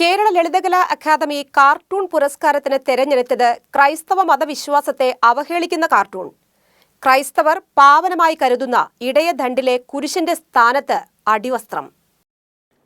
Kerala Lalithakala academy cartoon പുരസ്കാരത്തിന് തെരഞ്ഞെടുത്തത് ക്രൈസ്തവ മതവിശ്വാസത്തെ അവഹേളിക്കുന്ന കാർട്ടൂൺ. ക്രൈസ്തവർ പാവനമായി കരുതുന്ന ഇടയദണ്ഡിലെ കുരിശിന്റെ സ്ഥാനത്ത് അടിവസ്ത്രം.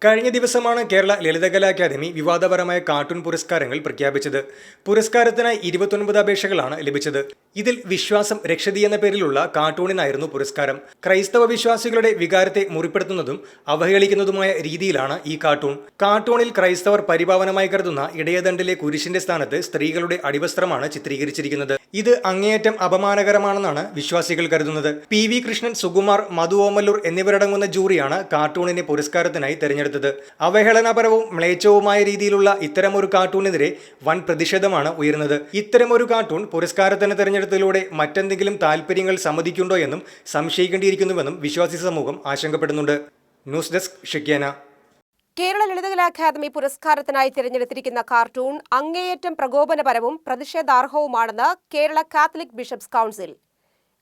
കഴിഞ്ഞ ദിവസമാണ് കേരള ലളിതകലാ അക്കാദമി വിവാദപരമായ കാർട്ടൂൺ പുരസ്കാരങ്ങൾ പ്രഖ്യാപിച്ചത്. പുരസ്കാരത്തിനായി ഇരുപത്തൊൻപത് അപേക്ഷകളാണ് ലഭിച്ചത്. ഇതിൽ വിശ്വാസം രക്ഷതി എന്ന പേരിലുള്ള കാർട്ടൂണിനായിരുന്നു പുരസ്കാരം. ക്രൈസ്തവ വിശ്വാസികളുടെ വികാരത്തെ മുറിപ്പെടുത്തുന്നതും അവഹേളിക്കുന്നതുമായ രീതിയിലാണ് ഈ കാർട്ടൂൺ. കാർട്ടൂണിൽ ക്രൈസ്തവർ പരിപാവനമായി കരുതുന്ന ഇടയദണ്ഡിലെ കുരിശിന്റെ സ്ഥാനത്ത് സ്ത്രീകളുടെ അടിവസ്ത്രമാണ് ചിത്രീകരിച്ചിരിക്കുന്നത്. ഇത് അങ്ങേയറ്റം അപമാനകരമാണെന്നാണ് വിശ്വാസികൾ കരുതുന്നത്. പി വി കൃഷ്ണൻ സുകുമാർ മധു ഓമല്ലൂർ എന്നിവരടങ്ങുന്ന ജൂറിയാണ് കാർട്ടൂണിനെ പുരസ്കാരത്തിനായി തെരഞ്ഞെടുത്തത്. അവഹേളനപരവും മ്ലേച്ഛവുമായ രീതിയിലുള്ള ഇത്തരമൊരു കാർട്ടൂണിനെതിരെ വൻ പ്രതിഷേധമാണ് ഉയരുന്നത്. ഇത്തരമൊരു കാർട്ടൂൺ പുരസ്കാരത്തിന് തെരഞ്ഞെടുത്തതിലൂടെ മറ്റെന്തെങ്കിലും താല്പര്യങ്ങൾ സമ്മതിക്കുണ്ടോ എന്നും സംശയിക്കേണ്ടിയിരിക്കുന്നുവെന്നും വിശ്വാസി സമൂഹം ആശങ്കപ്പെടുന്നുണ്ട്. ന്യൂസ് ഡെസ്ക് ഷിക്യാന കേരള ലളിതകലാ അക്കാദമി പുരസ്കാരത്തിനായി തിരഞ്ഞെടുത്തിരിക്കുന്ന കാർട്ടൂൺ അങ്ങേയറ്റം പ്രകോപനപരവും പ്രതിഷേധാർഹവുമാണെന്ന് കേരള കാത്തലിക് ബിഷപ്സ് കൗൺസിൽ.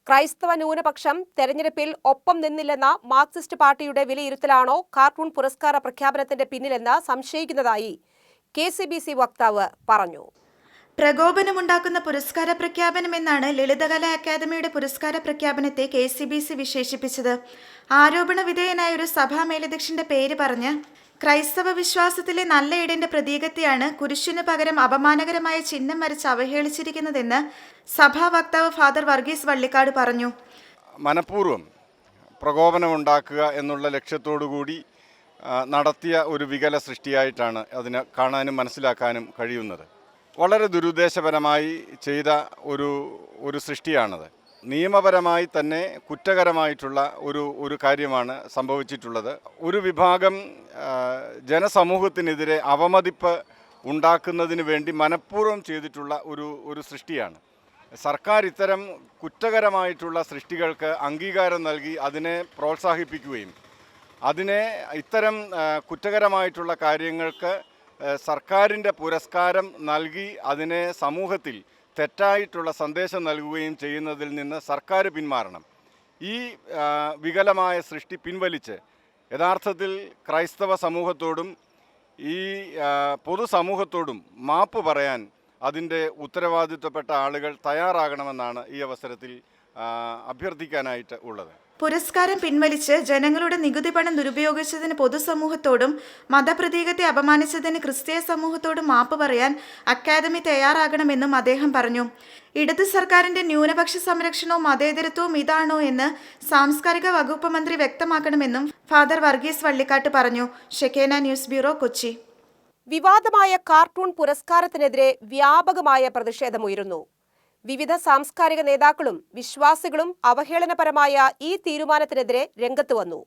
ക്രൈസ്തവ ന്യൂനപക്ഷം തെരഞ്ഞെടുപ്പിൽ ഒപ്പം നിന്നില്ലെന്ന മാർക്സിസ്റ്റ് പാർട്ടിയുടെ വിലയിരുത്തലാണോ കാർട്ടൂൺ പുരസ്കാര പ്രഖ്യാപനത്തിന്റെ പിന്നിലെന്ന് സംശയിക്കുന്നതായി കെ സി ബി സി വക്താവ് പറഞ്ഞു. പ്രകോപനമുണ്ടാക്കുന്ന പുരസ്കാര പ്രഖ്യാപനം എന്നാണ് ലളിതകല അക്കാദമിയുടെ പുരസ്കാര പ്രഖ്യാപനത്തെ കെ സി ബി സി വിശേഷിപ്പിച്ചത്. ആരോപണ വിധേയനായ ഒരു സഭാ മേലധ്യക്ഷന്റെ പേര് പറഞ്ഞ് ക്രൈസ്തവ വിശ്വാസത്തിലെ നല്ല ഇടന്റെ പ്രതീകത്തെയാണ് കുരിശിനു പകരം അപമാനകരമായ ചിഹ്നം വരച്ച് അവഹേളിച്ചിരിക്കുന്നതെന്ന് സഭാ വക്താവ് ഫാദർ വർഗീസ് വള്ളിക്കാട് പറഞ്ഞു. മനഃപൂർവം പ്രകോപനമുണ്ടാക്കുക എന്നുള്ള കൂടി നടത്തിയ ഒരു വികല സൃഷ്ടിയായിട്ടാണ് അതിനെ കാണാനും മനസ്സിലാക്കാനും കഴിയുന്നത്. വളരെ ദുരുദ്ദേശപരമായി ചെയ്ത ഒരു ഒരു സൃഷ്ടിയാണത്. നിയമപരമായി തന്നെ കുറ്റകരമായിട്ടുള്ള ഒരു ഒരു കാര്യമാണ് സംഭവിച്ചിട്ടുള്ളത്. ഒരു വിഭാഗം ജനസമൂഹത്തിനെതിരെ അവമതിപ്പ് ഉണ്ടാക്കുന്നതിന് വേണ്ടി മനഃപൂർവം ചെയ്തിട്ടുള്ള ഒരു ഒരു സൃഷ്ടിയാണ്. സർക്കാർ ഇത്തരം കുറ്റകരമായിട്ടുള്ള സൃഷ്ടികൾക്ക് അംഗീകാരം നൽകി അതിനെ പ്രോത്സാഹിപ്പിക്കുകയും അതിനെ ഇത്തരം കുറ്റകരമായിട്ടുള്ള കാര്യങ്ങൾക്ക് സർക്കാരിന്റെ പുരസ്കാരം നൽകി അതിനെ സമൂഹത്തിൽ തെറ്റായിട്ടുള്ള സന്ദേശം നൽകുകയും ചെയ്യുന്നതിൽ നിന്ന് സർക്കാർ പിന്മാറണം. ഈ വികലമായ സൃഷ്ടി പിൻവലിച്ച് യഥാർത്ഥത്തിൽ ക്രൈസ്തവ സമൂഹത്തോടും ഈ പൊതുസമൂഹത്തോടും മാപ്പ് പറയാൻ അതിന്റെ ഉത്തരവാദിത്വപ്പെട്ട ആളുകൾ തയ്യാറാകണമെന്നാണ് ഈ അവസരത്തിൽ അഭ്യർത്ഥിക്കാനായിട്ട് ഉള്ളത്. പുരസ്കാരം പിൻവലിച്ച് ജനങ്ങളുടെ നികുതി പണം ദുരുപയോഗിച്ചതിന് പൊതുസമൂഹത്തോടും മതപ്രതീകത്തെ അപമാനിച്ചതിന് ക്രിസ്തീയ സമൂഹത്തോടും മാപ്പ് പറയാൻ അക്കാദമി തയ്യാറാകണമെന്നും അദ്ദേഹം പറഞ്ഞു. ഇടതു സർക്കാരിന്റെ ന്യൂനപക്ഷ സംരക്ഷണവും മതേതരത്വവും ഇതാണോ എന്ന് സാംസ്കാരിക വകുപ്പ് മന്ത്രി വ്യക്തമാക്കണമെന്നും ഫാദർ വർഗീസ് വള്ളിക്കാട്ട് പറഞ്ഞു. Shekinah news bureau Kochi. വിവാദമായ കാർട്ടൂൺ പുരസ്കാരത്തിനെതിരെ വ്യാപകമായ പ്രതിഷേധമുയരുന്നു. വിവിധ സാംസ്കാരിക നേതാക്കളും വിശ്വാസികളും അവഹേളനപരമായ ഈ തീരുമാനത്തിനെതിരെ രംഗത്ത് വന്നു.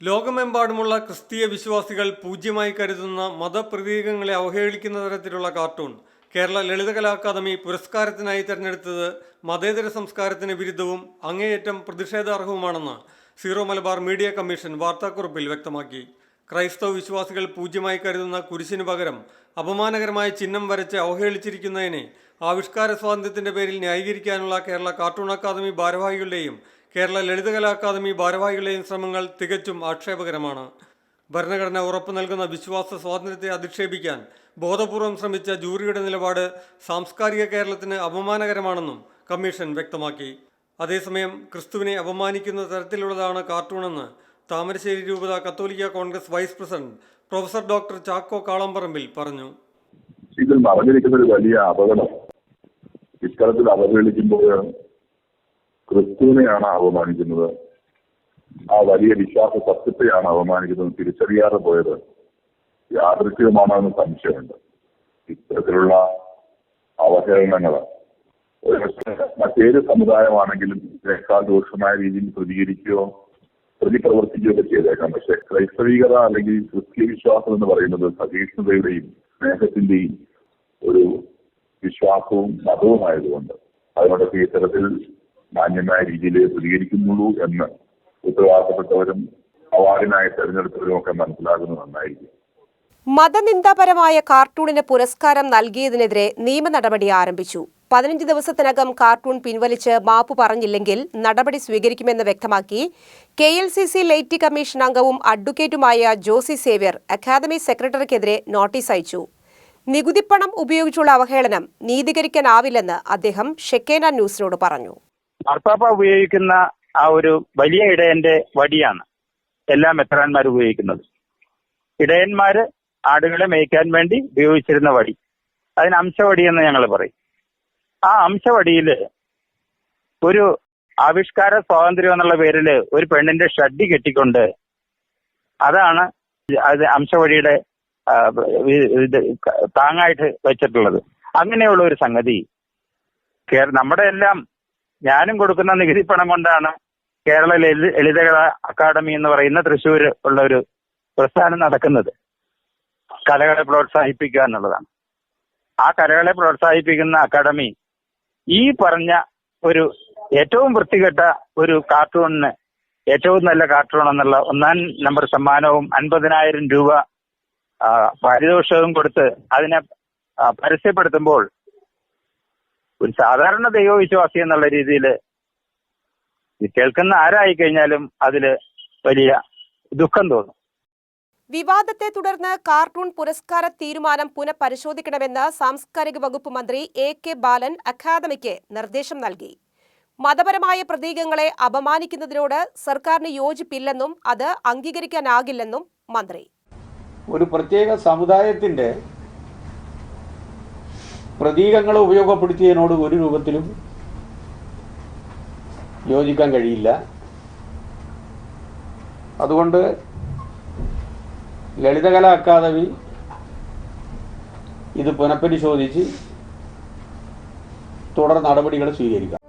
ലോകമെമ്പാടുമുള്ള ക്രിസ്തീയ വിശ്വാസികൾ പൂജ്യമായി കരുതുന്ന മതപ്രതീകങ്ങളെ അവഹേളിക്കുന്ന തരത്തിലുള്ള കാർട്ടൂൺ കേരള ലളിതകലാ അക്കാദമി പുരസ്കാരത്തിനായി തെരഞ്ഞെടുത്തത് മതേതര സംസ്കാരത്തിന് വിരുദ്ധവും അങ്ങേയറ്റം പ്രതിഷേധാർഹവുമാണെന്ന് സീറോ മലബാർ മീഡിയ കമ്മീഷൻ വാർത്താക്കുറിപ്പിൽ വ്യക്തമാക്കി. ക്രൈസ്തവ വിശ്വാസികൾ പൂജ്യമായി കരുതുന്ന കുരിശിനു പകരം അപമാനകരമായ ചിഹ്നം വരച്ച് അവഹേളിച്ചിരിക്കുന്നതിനെ ആവിഷ്കാര സ്വാതന്ത്ര്യത്തിന്റെ പേരിൽ ന്യായീകരിക്കാനുള്ള കേരള കാർട്ടൂൺ അക്കാദമി ഭാരവാഹികളുടെയും കേരള ലളിതകലാ അക്കാദമി ഭാരവാഹികളുടെയും ശ്രമങ്ങൾ തികച്ചും ആക്ഷേപകരമാണ്. ഭരണഘടന ഉറപ്പു നൽകുന്ന വിശ്വാസ സ്വാതന്ത്ര്യത്തെ അധിക്ഷേപിക്കാൻ ബോധപൂർവം ശ്രമിച്ച ജൂറിയുടെ നിലപാട് സാംസ്കാരിക കേരളത്തിന് അപമാനകരമാണെന്നും കമ്മീഷൻ വ്യക്തമാക്കി. അതേസമയം ക്രിസ്തുവിനെ അപമാനിക്കുന്ന തരത്തിലുള്ളതാണ് കാർട്ടൂണെന്ന് താമരശ്ശേരി രൂപത കത്തോലിക്ക Congress vice president professor doctor Chacko Kalamparambil പറഞ്ഞു. ഇതിൽ മറഞ്ഞിരിക്കുന്ന ഒരു വലിയ അപകടം. ഇത്തരത്തിൽ അവഹേളിക്കുമ്പോഴാണ് ക്രിസ്തുവിനെയാണ് അപമാനിക്കുന്നത് ആ വലിയ വിശ്വാസ സത്യത്തെയാണ് അപമാനിക്കുന്നത് തിരിച്ചറിയാതെ പോയത് യാദൃശ്യമാണെന്ന് സംശയമുണ്ട്. ഇത്തരത്തിലുള്ള അവഹേളനങ്ങൾ മറ്റേത് സമുദായമാണെങ്കിലും ഇതിനേക്കാൾ രൂക്ഷമായ രീതിയിൽ പ്രതികരിക്കുകയോ പ്രതിപ്രവർത്തിക്കുകയോ ഒക്കെ ചെയ്തേക്കാം. പക്ഷെ ക്രൈസ്തവികത അല്ലെങ്കിൽ ക്രിസ്തീയ വിശ്വാസം എന്ന് പറയുന്നത് സഹിഷ്ണുതയുടെയും സ്നേഹത്തിന്റെയും ഒരു വിശ്വാസവും മതവുമായതുകൊണ്ട് അതിനോടൊക്കെ ഇത്തരത്തിൽ മാന്യമായ രീതിയിൽ പ്രതികരിക്കുന്നുള്ളൂ എന്ന് ഉത്തരവാദിത്തപ്പെട്ടവരും അവാർഡിനായി തെരഞ്ഞെടുത്തവരും ഒക്കെ മനസ്സിലാകുന്നത് നന്നായിരിക്കും. മതനിന്ദാപരമായ കാർട്ടൂണിന് പുരസ്കാരം നൽകിയതിനെതിരെ നിയമ നടപടി ആരംഭിച്ചു. പതിനഞ്ച് ദിവസത്തിനകം കാർട്ടൂൺ പിൻവലിച്ച് മാപ്പ് പറഞ്ഞില്ലെങ്കിൽ നടപടി സ്വീകരിക്കുമെന്ന് വ്യക്തമാക്കി K L C C laity commission അംഗവും അഡ്വക്കേറ്റുമായ ജോസി സേവ്യർ അക്കാദമി സെക്രട്ടറിക്കെതിരെ നോട്ടീസ് അയച്ചു. നികുതിപ്പണം ഉപയോഗിച്ചുള്ള അവഹേളനം നീതീകരിക്കാനാവില്ലെന്ന് അദ്ദേഹം ഷെക്കേന ന്യൂസിനോട് പറഞ്ഞു. മാർപ്പാപ്പ ഉപയോഗിക്കുന്ന ആ ഒരു വലിയ ഇടയന്റെ വടിയാണ് എല്ലാ മെത്രാന്മാരും ഉപയോഗിക്കുന്നത്. ഇടയന്മാര് ആടുകളെ മേയ്ക്കാൻ വേണ്ടി ഉപയോഗിച്ചിരുന്ന വടി. അതിന് അംശവടി എന്ന് ഞങ്ങൾ പറയും. ആ അംശവടിയിൽ ഒരു ആവിഷ്കാര സ്വാതന്ത്ര്യം എന്നുള്ള പേരിൽ ഒരു പെണ്ണിന്റെ ഷഡ്ഡി കെട്ടിക്കൊണ്ട് അതാണ് അത് അംശവടിയുടെ താങ്ങായിട്ട് വെച്ചിട്ടുള്ളത്. അങ്ങനെയുള്ള ഒരു സംഗതി. നമ്മുടെ എല്ലാം ഞാനും കൊടുക്കുന്ന നികുതി പണം കൊണ്ടാണ് കേരള ലളിത ലളിതകല അക്കാദമി എന്ന് പറയുന്ന തൃശ്ശൂർ ഉള്ള ഒരു പ്രസ്ഥാനം നടക്കുന്നത്. കലകളെ പ്രോത്സാഹിപ്പിക്കുക എന്നുള്ളതാണ്. ആ കലകളെ പ്രോത്സാഹിപ്പിക്കുന്ന അക്കാദമി ഈ പറഞ്ഞ ഒരു ഏറ്റവും വൃത്തികെട്ട ഒരു കാർട്ടൂണിന് ഏറ്റവും നല്ല കാർട്ടൂൺ എന്നുള്ള ഒന്നാം നമ്പർ സമ്മാനവും അൻപതിനായിരം രൂപ ആ, പാരിതോഷികവും കൊടുത്ത് അതിനെ പരസ്യപ്പെടുത്തുമ്പോൾ ഒരു സാധാരണ ദൈവവിശ്വാസി എന്നുള്ള രീതിയിൽ കേൾക്കുന്ന ആരായി കഴിഞ്ഞാലും അതിൽ വലിയ ദുഃഖം തോന്നും. വിവാദത്തെ തുടർന്ന് കാർട്ടൂൺ പുരസ്കാര തീരുമാനം പുനഃപരിശോധിക്കണമെന്ന് സാംസ്കാരിക വകുപ്പ് മന്ത്രി എ കെ ബാലൻ അക്കാദമിക്ക് നിർദ്ദേശം നൽകി. മതപരമായ പ്രതീകങ്ങളെ അപമാനിക്കുന്നതിനോട് സർക്കാരിന് യോജിപ്പില്ലെന്നും അത് അംഗീകരിക്കാനാകില്ലെന്നും മന്ത്രി. ഒരു പ്രത്യേക സമുദായത്തിന്റെ പ്രതീകങ്ങൾ ഉപയോഗപ്പെടുത്തിയതിനോട് ഒരു രൂപത്തിലും യോജിക്കാൻ കഴിയില്ല. അതുകൊണ്ട് ലളിതകലാ അക്കാദമി ഇത് പുനഃപരിശോധിച്ച് തുടർ നടപടികൾ സ്വീകരിക്കാം.